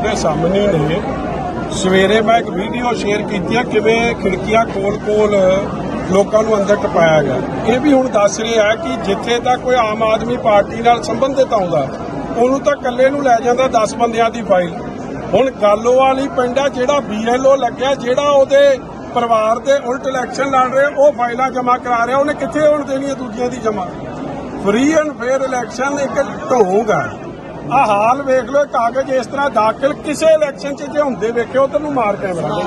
ਦੇ ਸਾਹਮਣੇ ਨੇ। ਸਵੇਰੇ ਮੈਂ ਇੱਕ ਵੀਡੀਓ ਸ਼ੇਅਰ ਕੀਤੀ ਆ, ਕਿਵੇਂ ਖਿੜਕੀਆਂ ਕੋਲ-ਕੋਲ ਲੋਕਾਂ ਨੂੰ ਅੰਦਰ ਟਪਾਇਆ ਗਿਆ। ਇਹ ਵੀ ਹੁਣ ਦੱਸ ਰਿਹਾ ਹੈ ਕਿ ਜਿੱਥੇ ਤੱਕ ਕੋਈ ਆਮ ਆਦਮੀ ਪਾਰਟੀ ਨਾਲ ਸੰਬੰਧਿਤ ਆਉਂਦਾ, ਉਹਨੂੰ ਤਾਂ ਇਕੱਲੇ ਨੂੰ ਲੈ ਜਾਂਦਾ 10 ਬੰਦਿਆਂ ਦੀ ਫਾਈਲ ਹੁਣ ਗਾਲੋਵਾਲੀ ਪਿੰਡ ਆ, ਜਿਹੜਾ ਬੀਐਲਓ ਲੱਗਿਆ, ਜਿਹੜਾ ਉਹਦੇ ਪਰਿਵਾਰ ਦੇ ਉਲਟ ਇਲੈਕਸ਼ਨ ਲੜ ਰਿਹਾ, ਉਹ ਫਾਈਲਾਂ ਜਮ੍ਹਾਂ ਕਰਾ ਰਿਹਾ, ਉਹਨੇ ਕਿੱਥੇ ਹੋਣ ਦੇਣੀਆਂ ਦੂਜਿਆਂ ਦੀ ਜਮ੍ਹਾਂ? ਫ੍ਰੀ ਐਂਡ ਫੇਅਰ ਇਲੈਕਸ਼ਨ ਇੱਕ ਢੋਂਗ ਆ। ਆ ਹਾਲ ਵੇਖ ਲਓ ਕਾਗਜ਼ ਇਸ ਤਰ੍ਹਾਂ ਦਾਖਲ ਕਿਸੇ ਇਲੈਕਸ਼ਨ 'ਚ ਜੇ ਹੁੰਦੇ ਵੇਖਿਓ ਉਧਰ ਨੂੰ ਮਾਰ ਕੈਮਰਾ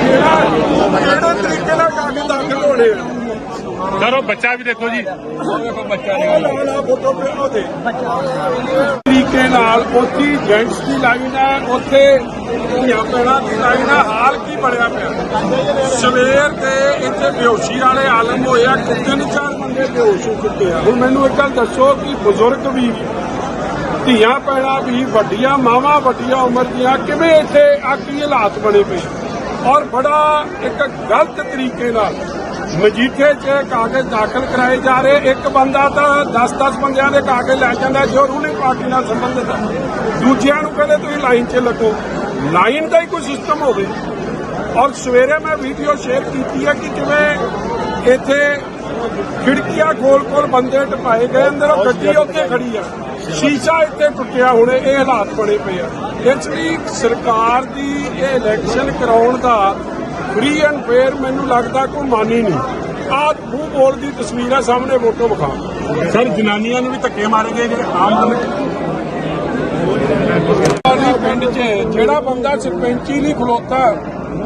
ਕਿਹੜੇ ਤਰੀਕੇ ਨਾਲ ਕਾਗਜ਼ ਦਾਖਲ ਹੋਣੇ ਆ? ਸਰ ਉਹ ਬੱਚਾ ਵੀ ਦੇਖੋ ਜੀ। ਲਾਉਣਾ ਫੋਟੋ ਪੇ ਉਹਦੇ ਤਰੀਕੇ ਨਾਲ ਉੱਥੇ ਜੈਂਟਸ ਦੀ ਲਾਈਨ ਹੈ, ਉੱਥੇ ਧੀਆਂ ਭੈਣਾਂ ਦੀ ਲਾਈਨ ਹੈ, ਹਾਲ ਕੀ ਬਣਿਆ ਪਿਆ? ਸਵੇਰ ਦੇ ਇੱਥੇ ਬੇਹੋਸ਼ੀ ਵਾਲੇ ਆਲਮ ਹੋਇਆ ਕਿ ਤਿੰਨ ਚਾਰ ਬੰਦੇ ਬੇਹੋਸ਼ ਹੋ ਚੁੱਕੇ ਆ? ਹੁਣ ਮੈਨੂੰ ਇੱਕ ਗੱਲ ਦੱਸੋ ਕਿ ਬਜ਼ੁਰਗ ਵੀ, ਧੀਆਂ ਭੈਣਾਂ ਵੀ, ਵੱਡੀਆਂ ਮਾਵਾਂ, ਵੱਡੀਆਂ ਉਮਰ ਦੀਆਂ, ਕਿਵੇਂ ਇੱਥੇ ਆ ਕੀ ਹਾਲਾਤ ਬਣੇ ਪਏ? ਔਰ ਬੜਾ ਇੱਕ ਗਲਤ ਤਰੀਕੇ ਨਾਲ ਮਜੀਠੇ 'ਚ ਕਾਗਜ਼ ਦਾਖਲ ਕਰਾਏ ਜਾ ਰਹੇ। ਇੱਕ ਬੰਦਾ ਤਾਂ 10-10 ਬੰਦਿਆਂ ਦੇ ਕਾਗਜ਼ ਲੈ ਜਾਂਦਾ ਜੋ ਰੂਲਿੰਗ ਪਾਰਟੀ ਨਾਲ ਸੰਬੰਧਿਤ ਹੈ ਦੂਜਿਆਂ ਨੂੰ ਕਹਿੰਦੇ ਤੁਸੀਂ ਲਾਈਨ 'ਚ ਲੱਗੋ ਲਾਈਨ ਦਾ ਹੀ ਕੋਈ ਸਿਸਟਮ ਹੋਵੇ। ਔਰ ਸਵੇਰੇ ਮੈਂ ਵੀਡੀਓ ਸ਼ੇਅਰ ਕੀਤੀ ਹੈ ਕਿ ਕਿਵੇਂ ਇੱਥੇ ਖਿੜਕੀਆਂ ਖੋਲ-ਖੋਲ ਬੰਦੇ ਟਪਾਏ ਗਏ ਅੰਦਰ ਉਹ ਗੱਡੀ ਉੱਤੇ ਖੜੀ ਆ। ਸ਼ੀਸ਼ਾ ਇੱਥੇ ਟੁੱਟਿਆ ਹੁਣੇ ਇਹ ਹਾਲਾਤ ਬਣੇ ਪਏ ਆ। ਇਸ ਲਈ ਸਰਕਾਰ ਦੀ ਇਹ ਇਲੈਕਸ਼ਨ ਕਰਾਉਣ ਦਾ ਫ੍ਰੀ ਐਂਡ ਫੇਅਰ ਮੈਨੂੰ ਲੱਗਦਾ ਕੋਈ ਮਨ ਨਹੀਂ। ਆਹ ਮੂੰਹ ਬੋਲ ਦੀ ਤਸਵੀਰਾਂ ਸਾਹਮਣੇ ਫੋਟੋ ਵਿਖਾ। ਸਰ ਜਨਾਨੀਆਂ ਨੂੰ ਵੀ ਧੱਕੇ ਮਾਰੇ ਗਏ ਜਿਹੜੇ ਆਮ ਬੰਦੇ ਵਾਲੀ ਪਿੰਡ 'ਚ ਜਿਹੜਾ ਬੰਦਾ ਸਰਪੰਚੀ ਲਈ ਖਲੋਤਾ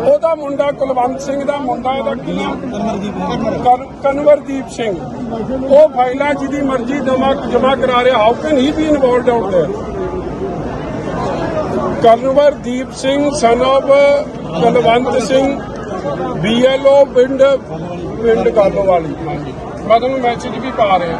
ਉਹਦਾ ਮੁੰਡਾ ਕੁਲਵੰਤ ਸਿੰਘ ਦਾ ਮੁੰਡਾ ਉਹਦਾ ਕੀ ਨਾਮ? ਕਨਵਰਦੀਪ ਸਿੰਘ। ਉਹ ਫਾਈਲਾਂ ਜਿਹਦੀ ਮਰਜ਼ੀ ਜਮ੍ਹਾਂ ਜਮ੍ਹਾਂ ਕਰਾ ਰਿਹਾ how can he be involved out there Kanwardeep Singh son of Kulwant Singh BLO ਪਿੰਡ ਪਿੰਡ ਵਾਲੀ। ਮੈਂ ਤੁਹਾਨੂੰ ਮੈਸੇਜ ਵੀ ਪਾ ਰਿਹਾ।